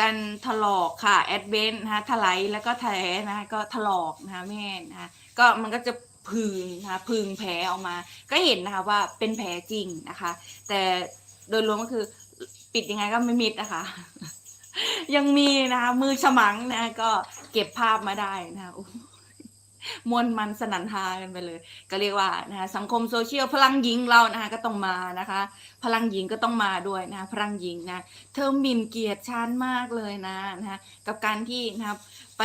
กันถลอกค่ะแอดเวนนะคะถลายแล้วก็แผลนะคะก็ถลอกนะคะแม่นะคะก็มันก็จะพึงนะคะพึงแผลออกมา ก็เห็นนะคะว่าเป็นแผลจริงนะคะ แต่โดยรวมก็คือปิดยังไงก็ไม่มิดนะคะ ยังมีนะคะมือฉมังนะะก็เก็บภาพมาได้นะคะ มวนมันสนันทากันไปเลย ก็เรียกว่านะคะสังคมโซเชียลพลังหญิงเรานะคะก็ต้องมานะคะ พลังหญิงก็ต้องมาด้วยนะคะพลังหญิงนะเธอหมิ่นเกียรติฉันมากเลยนะนะคะกับการที่นะครับไป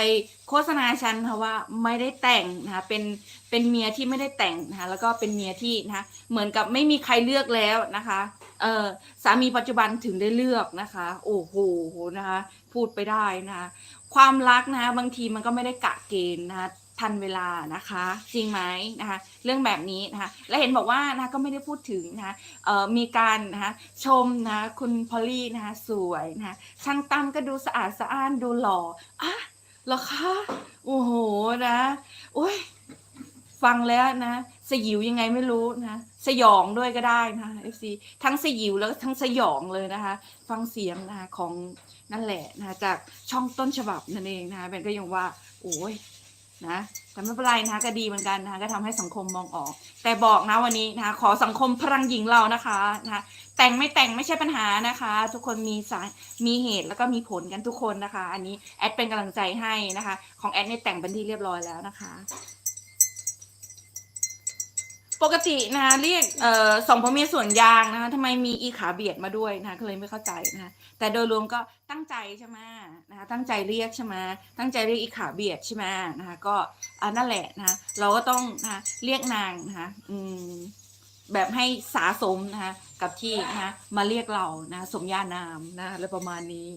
โฆษณาฉันนะคะว่าไม่ได้แต่งนะคะเป็นเป็นเมียที่ไม่ได้แต่งนะคะแล้วก็เป็นเมียที่นะคะเหมือนกับไม่มีใครเลือกแล้วนะคะเออสามีปัจจุบันถึงได้เลือกนะคะ โอ้โหนะคะ พูดไปได้นะคะความรักนะคะบางทีมันก็ไม่ได้กะเกณฑ์นะคะ ทันเวลานะคะ จริงไหมนะคะ เรื่องแบบนี้นะคะ และเห็นบอกว่านะะก็ไม่ได้พูดถึงนะคะมีการนะคะชมนะคุณพอลลี่นะคะสวยนะคะช่างตั้มก็ดูสะอาดสะอ้านดูหล่ออะเหรอคะโอ้โหนะโอ้ยฟังแล้วนะสยิวยังไงไม่รู้นะสยองด้วยก็ได้นะ FC ทั้งสยิวแล้วทั้งสยองเลยนะคะ ฟังเสียงนะคะของนั่นแหละนะะจากช่องต้นฉบับนั่นเองนะะเบนก็ยังว่า โอ้ย นะแต่ไม่เป็นไรนะคะก็ดีเหมือนกันนะคะก็ทำให้สังคมมองออก แต่บอกนะวันนี้นะคะขอสังคมพลังหญิงเรานะคะนะคะแต่งไม่แต่งไม่ใช่ปัญหานะคะ ทุกคนมีสายมีเหตุแล้วก็มีผลกันทุกคนนะคะ อันนี้แอดเป็นกำลังใจให้นะคะ ของแอดเนี่ยแต่งเป็นที่เรียบร้อยแล้วนะคะ ปกตินะคะเรียกเอ่อสองพ่อเมียส่วนยางนะคะทำไมมีอีขาเบียดมาด้วยนะคะก็เลยไม่เข้าใจนะคะแต่โดยรวมก็ตั้งใจใช่ไหมนะคะตั้งใจเรียกใช่ไหมตั้งใจเรียกอีขาเบียดใช่ไหมนะคะก็อันนั่นแหละนะคะเราก็ต้องนะคะเรียกนางนะคะอืมแบบให้สาสมนะคะกับที่นะคะมาเรียกเรานะสมญานามนะอะไรประมาณนี้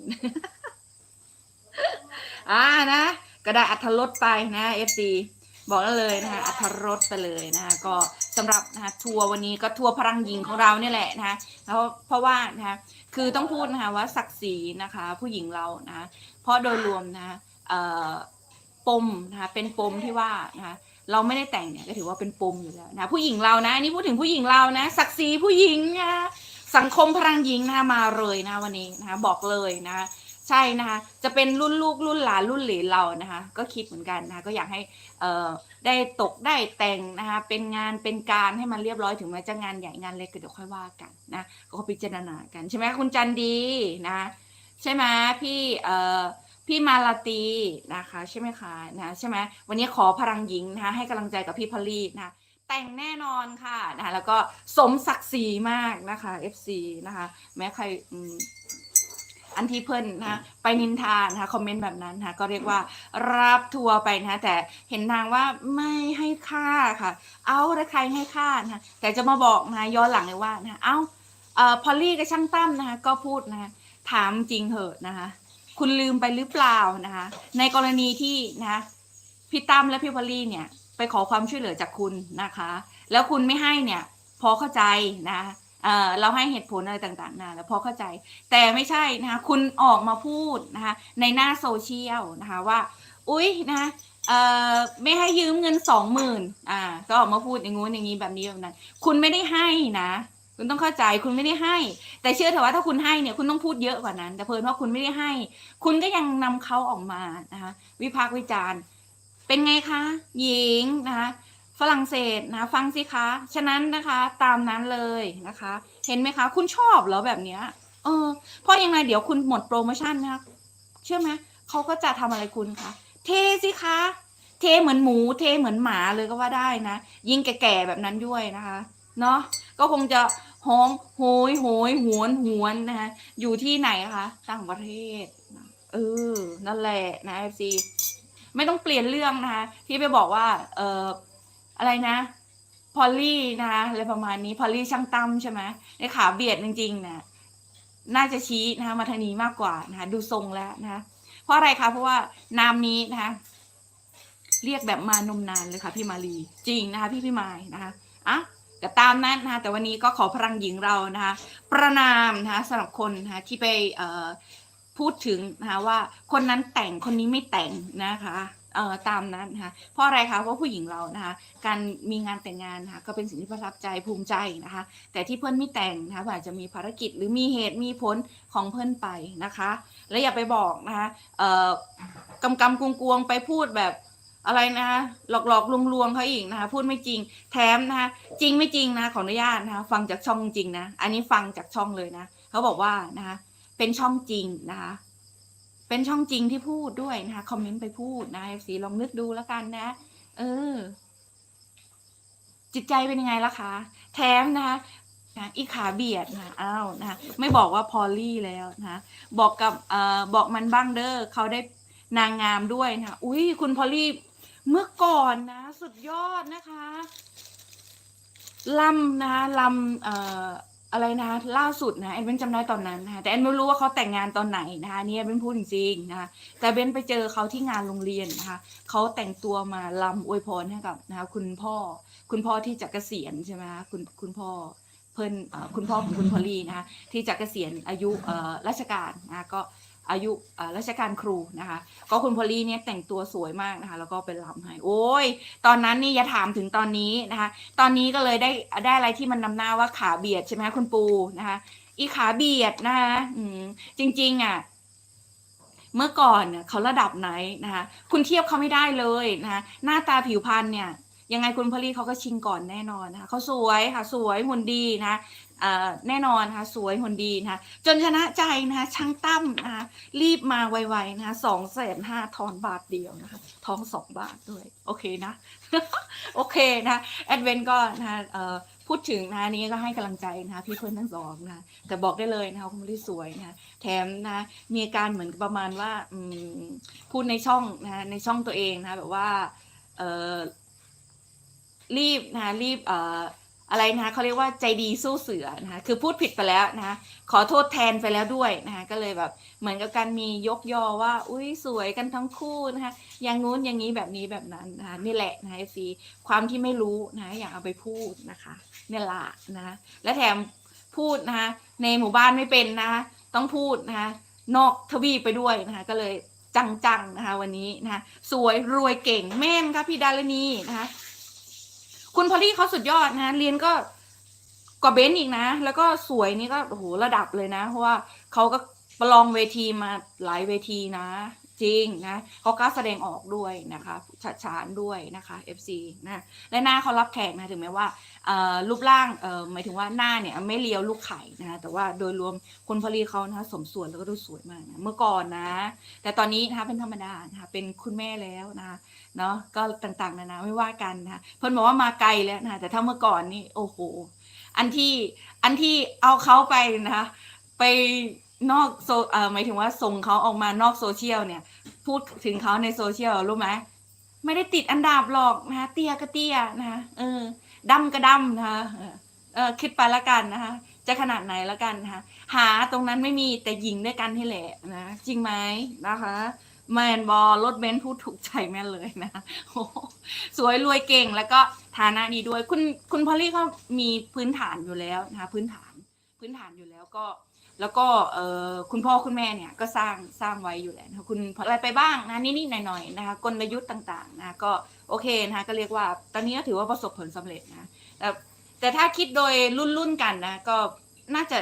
อ่านะก็ได้อัธรสไปนะเอฟซี บอกได้เลยนะคะอัธรสไปเลยนะคะก็สำหรับนะคะทัวร์วันนี้ก็ทัวร์พลังหญิงของเราเนี่ยแหละนะคะแล้วเพราะว่านะคะคือต้องพูดนะคะว่าศักดิ์ศรีนะคะ ผู้หญิงเรานะเพราะโดยรวมนะคะเอ่อปมนะคะเป็นปมที่ว่านะคะเราไม่ได้แต่งเนี่ยก็ถือว่าเป็นปมอยู่แล้วนะผู้หญิงเรานะนนี้พูดถึงผู้หญิงเรานะศักดิ์ศรีผู้หญิงนะสังคมพลังหญิงนะคะมาเลยนะวันนี้นะคะบอกเลยนะ ใช่นะคะ จะเป็นรุ่นลูกรุ่นหลานรุ่นเหลนเรานะคะ ก็คิดเหมือนกันนะคะก็อยากให้เอ่อได้ตกได้แต่งนะคะ เป็นงานเป็นการให้มันเรียบร้อยถึงแม้จะงานใหญ่งานเล็กก็เดี๋ยวค่อยว่ากันนะก็พิจารณากันใช่ไหมคุณจันดีนะ ใช่ไหมพี่เอ่อพี่มาลาตีนะคะใช่ไหมคะนะใช่ไหมวันนี้ขอพลังหญิงนะคะให้กำลังใจกับพี่พลีนะแต่งแน่นอนค่ะนะคะแล้วก็สมศักดิ์ศรีมากนะคะ FC นะคะ แม้ใคร อันที่เพื่อนนะไปนินทานะคะคอมเมนต์แบบนั้นนะคะก็เรียกว่ารับทัวร์ไปนะแต่เห็นนางว่าไม่ให้ค่าค่ะ เอาแล้วใครให้ค่านะแต่จะมาบอกนะย้อนหลังเลยว่านะเอาเอ่อพอลลี่กับช่างตั้มนะคะก็พูดนะถามจริงเถอะนะคะคุณลืมไปหรือเปล่านะคะในกรณีที่นะพี่ตั้มและพี่พอลลี่เนี่ยไปขอความช่วยเหลือจากคุณนะคะ แล้วคุณไม่ให้เนี่ยพอเข้าใจนะ เราให้เหตุผลอะไรต่างๆนะแล้วพอเข้าใจ แต่ไม่ใช่นะคะคุณออกมาพูดนะคะในหน้าโซเชียลนะคะว่า อุ๊ยนะคะไม่ให้ยืมเงินสองหมื่นอ่าก็ออกมาพูดอย่างงู้นอย่างนี้แบบนี้แบบนั้น คุณไม่ได้ให้นะคุณต้องเข้าใจคุณไม่ได้ให้ แต่เชื่อเถอะว่าถ้าคุณให้เนี่ยคุณต้องพูดเยอะกว่านั้น แต่เพิ่นว่าคุณไม่ได้ให้ คุณก็ยังนำเขาออกมานะคะวิพากษ์วิจารณ์ เป็นไงคะ หญิงนะคะ ฝรั่งเศสนะ ฟังสิคะ ฉะนั้นนะคะตามนั้นเลยนะคะ เห็นไหมคะ คุณชอบเหรอแบบเนี้ยเออเพราะยังไงเดี๋ยวคุณหมดโปรโมชั่นนะคะเชื่อไหมเขาก็จะทำอะไรคุณคะเทสิคะเทเหมือนหมู เทเหมือนหมาเลยก็ว่าได้นะ ยิ่งแก่ๆแบบนั้นด้วยนะคะเนาะก็คงจะฮ้องโหยโหยหวนหวนนะคะอยู่ที่ไหนคะต่างประเทศเออนั่นแหละนะเอฟซีไม่ต้องเปลี่ยนเรื่องนะคะที่ไปบอกว่าเออ อะไรนะพอลลี่นะคะอะไรประมาณนี้พอลลี่ช่างตั้มใช่ไหมในขาเบียดจริงๆนี่ยน่าจะชี้นะคะมาทางนี้มากกว่านะคะดูทรงแล้วนะคะเพราะอะไรคะเพราะว่านามนี้นะคะเรียกแบบมานมนานเลยค่ะพี่มาลีจริงนะคะ พี่พี่มายนะคะอะแต่ตามนั้นนะคะแต่วันนี้ก็ขอพลังหญิงเรานะคะประนามนะคะสำหรับคนนะคะที่ไปเอ่อพูดถึงนะคะว่าคนนั้นแต่งคนนี้ไม่แต่งนะคะ เอ่อตามนั้นนะคะเพราะอะไรคะเพราะผู้หญิงเรานะคะการมีงานแต่งงานนะคะก็เป็นสิ่งที่ประทับใจภูมิใจนะคะ แต่ที่เพื่อนไม่แต่งนะคะอาจจะมีภารกิจหรือมีเหตุมีผลของเพื่อนไปนะคะ และอย่าไปบอกนะคะเอ่อกำกำกวงกวงไปพูดแบบอะไรนะคะหลอกหลอกลวงลวงๆเขาอีกนะคะพูดไม่จริงแถมนะคะจริงไม่จริงนะขออนุญาตนะคะฟังจากช่องจริงนะอันนี้ฟังจากช่องเลยนะเขาบอกว่านะคะเป็นช่องจริงนะคะ เป็นช่องจริงที่พูดด้วยนะคะ คอมเมนต์ไปพูดนะเอฟซีลองนึกดูแล้วกันนะ เออ จิตใจเป็นยังไงล่ะคะ แถมนะคะอีขาเบียดนะอ้าวนะไม่บอกว่าพอลลี่แล้วนะบอกกับเอ่อบอกมันบ้างเด้อเขาได้นางงามด้วยนะอุ้ยคุณพอลลี่เมื่อก่อนนะ สุดยอดนะคะลำนะลำเอ่อ อะไรนะล่าสุดนะแอนเป็นจำได้ตอนนั้นนะคะแต่แอนไม่รู้ว่าเขาแต่งงานตอนไหนนะคะนี่แอนเป็นพูดจริงๆนะคะแต่เบนไปเจอเขาที่งานโรงเรียนนะคะเขาแต่งตัวมาลำอวยพรให้กับนะคะคุณพ่อคุณพ่อที่จะเกษียณใช่ไหมคะคุณคุณพ่อเพิ่นเอ่อคุณพ่อของคุณพอลีนะคะที่จะเกษียณอายุเออราชการนะคะก็ อายุเอ่อราชการครูนะคะ ก็คุณพอลลี่เนี่ยแต่งตัวสวยมากนะคะ แล้วก็ไปรำให้โอ้ย ตอนนั้นนี่อย่าถามถึงตอนนี้นะคะ ตอนนี้ก็เลยได้ได้อะไรที่มันนำหน้าว่าขาเบียดใช่ไหมคะคุณปูนะคะ อีขาเบียดนะคะอืมจริงๆอะเมื่อก่อนเนี่ยเขาระดับไหนนะคะ คุณเทียบเขาไม่ได้เลยนะคะหน้าตาผิวพรรณเนี่ย ยังไงคุณพลีเขาก็ชิงก่อนแน่นอนนะคะเขาสวยค่ะสวยหุ่นดีนะแน่นอนนะคะสวยหุ่นดีนะคะจนชนะใจนะคะช่างตั้มนะคะรีบมาไวๆนะคะสองแสนห้าทอนบาทเดียวนะคะทองสองบาทด้วย โอเคนะ โอเคนะแอดเวนก็นะคะพูดถึงนะนี้ก็ให้กำลังใจนะพี่เพื่อนทั้งสองนะแต่บอกได้เลยนะคะคุณพอลลี่สวยนะแถมนะมีอาการเหมือนประมาณว่าพูดในช่องนะในช่องตัวเองนะแบบว่าเออ รีบนะคะรีบเอ่ออะไรนะคะเขาเรียกว่าใจดีสู้เสือนะคะคือพูดผิดไปแล้วนะคะขอโทษแทนไปแล้วด้วยนะคะก็เลยแบบเหมือนกับการมียกยอว่า อุ้ยสวยกันทั้งคู่นะคะอย่างงู้นอย่างนี้แบบนี้แบบนั้นนะคะนี่แหละนะคะฟีความที่ไม่รู้นะอยากเอาไปพูดนะคะเนี่ยละนะคะและแถมพูดนะคะในหมู่บ้านไม่เป็นนะคะต้องพูดนะคะนอกทวีปไปด้วยนะคะก็เลยจังๆนะคะวันนี้นะคะสวยรวยเก่งแม่นค่ะพี่ดารณีนะคะ คุณพอลลี่เขาสุดยอดนะเรียนก็กว่าเบนซ์อีกนะ แล้วก็สวยนี่ก็โอ้โหระดับเลยนะ เพราะว่าเขาก็ประลองเวทีมาหลายเวทีนะ จริงนะเขากล้าแสดงออกด้วยนะคะฉัดฉานด้วยนะคะ FC นะและหน้าเขารับแขกนะถึงแม้ว่ารูปร่างหมายถึงว่าหน้าเนี่ยไม่เลียวลูกไข่นะแต่ว่าโดยรวมคุณพอลีเขานะคะสมส่วนแล้วก็ดูสวยมากนะเมื่อก่อนนะ แต่ตอนนี้นะคะเป็นธรรมดานะคะเป็นคุณแม่แล้วนะคะเนาะก็ต่างๆนานาไม่ว่ากันนะคะเพิ่อนบอกว่ามาไกลแล้วนะคะแต่ถ้าเมื่อก่อนนี่โอ้โห อันที่อันที่เอาเขาไปนะคะไป นอกโซเอ่อหมายถึงว่าส่งเขาออกมานอกโซเชียลเนี่ย พูดถึงเขาในโซเชียลรู้ไหมไม่ได้ติดอันดับหรอกนะเตียก็เตียนะเออดำก็ดำนะคะเออเอคิดไปละกันนะคะจะขนาดไหนละกันนะคะหาตรงนั้นไม่มีแต่ยิงด้วยกันที่แหละนะจริงไหมนะคะแมนบอลรถเบนซ์พูดถูกใจแม่เลยนะโอ้โหสวยรวยเก่งแล้วก็ฐานะดีด้วยคุณคุณพอลลี่เขามีพื้นฐานอยู่แล้วนะคะพื้นฐานพื้นฐานอยู่แล้วก็ แล้วก็เออคุณพ่อคุณแม่เนี่ยก็สร้างสร้างไว้อยู่แล้วคุณอะไรไปบ้างนะนิดๆหน่อยๆนะคะกลยุทธ์ต่างๆนะก็โอเคนะคะก็เรียกว่า ตอนนี้ก็ถือว่าประสบผลสำเร็จนะแต่แต่ถ้าคิดโดยรุ่นรุ่นๆกันนะก็น่าจะ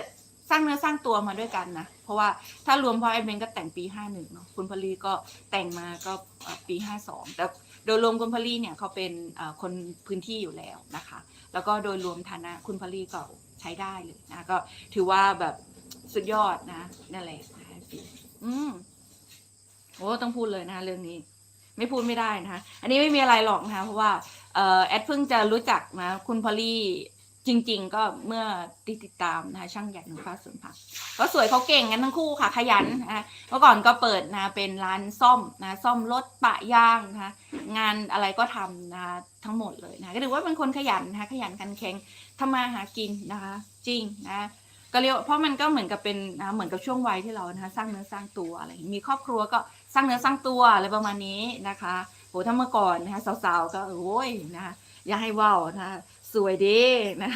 สร้างเนื้อสร้างตัวมาด้วยกันนะ เพราะว่าถ้ารวมพ่อไอ้เบนก็แต่งปีห้าหนึ่งเนาะคุณพลีก็แต่งมาก็ปีห้าสองแต่โดยรวมคุณพลีเนี่ยเขาเป็นคนพื้นที่อยู่แล้วนะคะ แล้วก็โดยรวมฐานะคุณพลีก็ใช้ได้เลยนะก็ถือว่าแบบ สุดยอดนะนั่นแหละนะคะอืมโอ้ต้องพูดเลยนะเรื่องนี้ ไม่พูดไม่ได้นะคะอันนี้ไม่มีอะไรหรอกนะคะเพราะว่าเออแอดเพิ่งจะรู้จักนะคุณพอลี่จริง ๆ ก็เมื่อติดติดตามนะคะช่างใหญ่หนุ่มฟ้าสวนผักก็สวยเขาเก่งกันทั้งคู่ค่ะขยันนะเมื่อก่อนก็เปิดนะเป็นร้านซ่อมนะซ่อมรถปะยางนะคะงานอะไรก็ทำนะทั้งหมดเลยนะก็ถือว่าเป็นคนขยันนะคะขยันขันแข็งทำมาหากินนะคะ จริงนะ ก็เรียกเพราะมันก็เหมือนกับเป็นนะเหมือนกับช่วงวัยที่เรานะคะสร้างเนื้อสร้างตัวอะไรมีครอบครัวก็สร้างเนื้อสร้างตัวอะไรประมาณนี้นะคะโหถ้าเมื่อก่อนนะคะสาวๆก็โอ้ยนะคะอย่าให้ว่าวนะคะสวยดีนะ